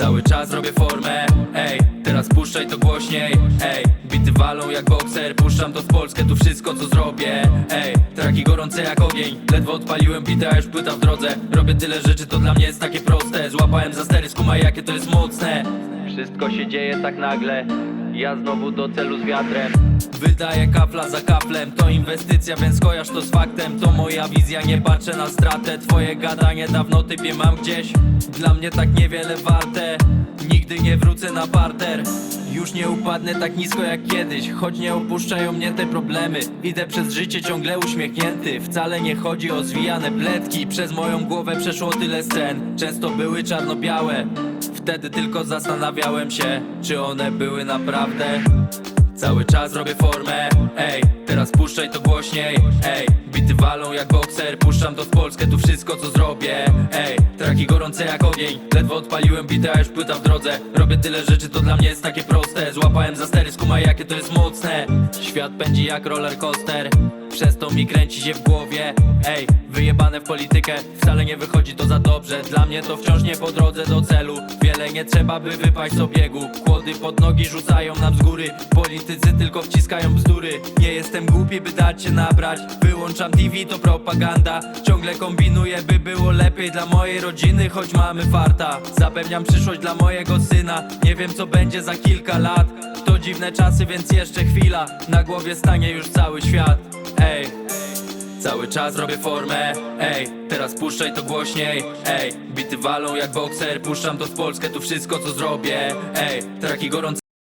Cały czas robię formę, ej Teraz puszczaj to głośniej, ej. Bity walą jak bokser, puszczam to w Polskę Tu wszystko co zrobię, ej. Traki gorące jak ogień, ledwo odpaliłem bity A już płyta w drodze, robię tyle rzeczy To dla mnie jest takie proste, złapałem za stery Skumaj jakie to jest mocne. Wszystko się dzieje tak nagle Ja znowu do celu z wiatrem. Wydaję kapla za kaplem To inwestycja, więc kojarz to z faktem. To moja wizja, nie patrzę na stratę. Twoje gadanie dawno typie mam gdzieś. Dla mnie tak niewiele warte. Nigdy nie wrócę na parter. Już nie upadnę tak nisko jak kiedyś Choć nie opuszczają mnie te problemy. Idę przez życie ciągle uśmiechnięty. Wcale nie chodzi o zwijane pletki. Przez moją głowę przeszło tyle scen. Często były czarno-białe Wtedy tylko zastanawiałem się Czy one były naprawdę. Cały czas robię formę, ej Teraz puszczaj to głośniej, ej Bity walą jak bokser, puszczam to w Polskę Tu wszystko co zrobię, ej Traki gorące jak ogień, ledwo odpaliłem bity A już płyta w drodze, robię tyle rzeczy To dla mnie jest takie proste, złapałem za stery Skumaj jakie to jest mocne. Świat pędzi jak roller coaster Przez to mi kręci się w głowie, ej Wyjebane w politykę, wcale nie wychodzi to za dobrze. Dla mnie to wciąż nie po drodze do celu. Wiele nie trzeba by wypaść z obiegu. Kłody pod nogi rzucają nam z góry. Politycy tylko wciskają bzdury. Nie jestem głupi by dać się nabrać. Wyłączam TV to propaganda. Ciągle kombinuję by było lepiej dla mojej rodziny Choć mamy farta. Zapewniam przyszłość dla mojego syna. Nie wiem co będzie za kilka lat. To dziwne czasy więc jeszcze chwila. Na głowie stanie już cały świat. Ej Cały czas robię formę, ej Teraz puszczaj to głośniej, ej Bity walą jak bokser, puszczam to w Polskę Tu wszystko co zrobię, ej Traki gorące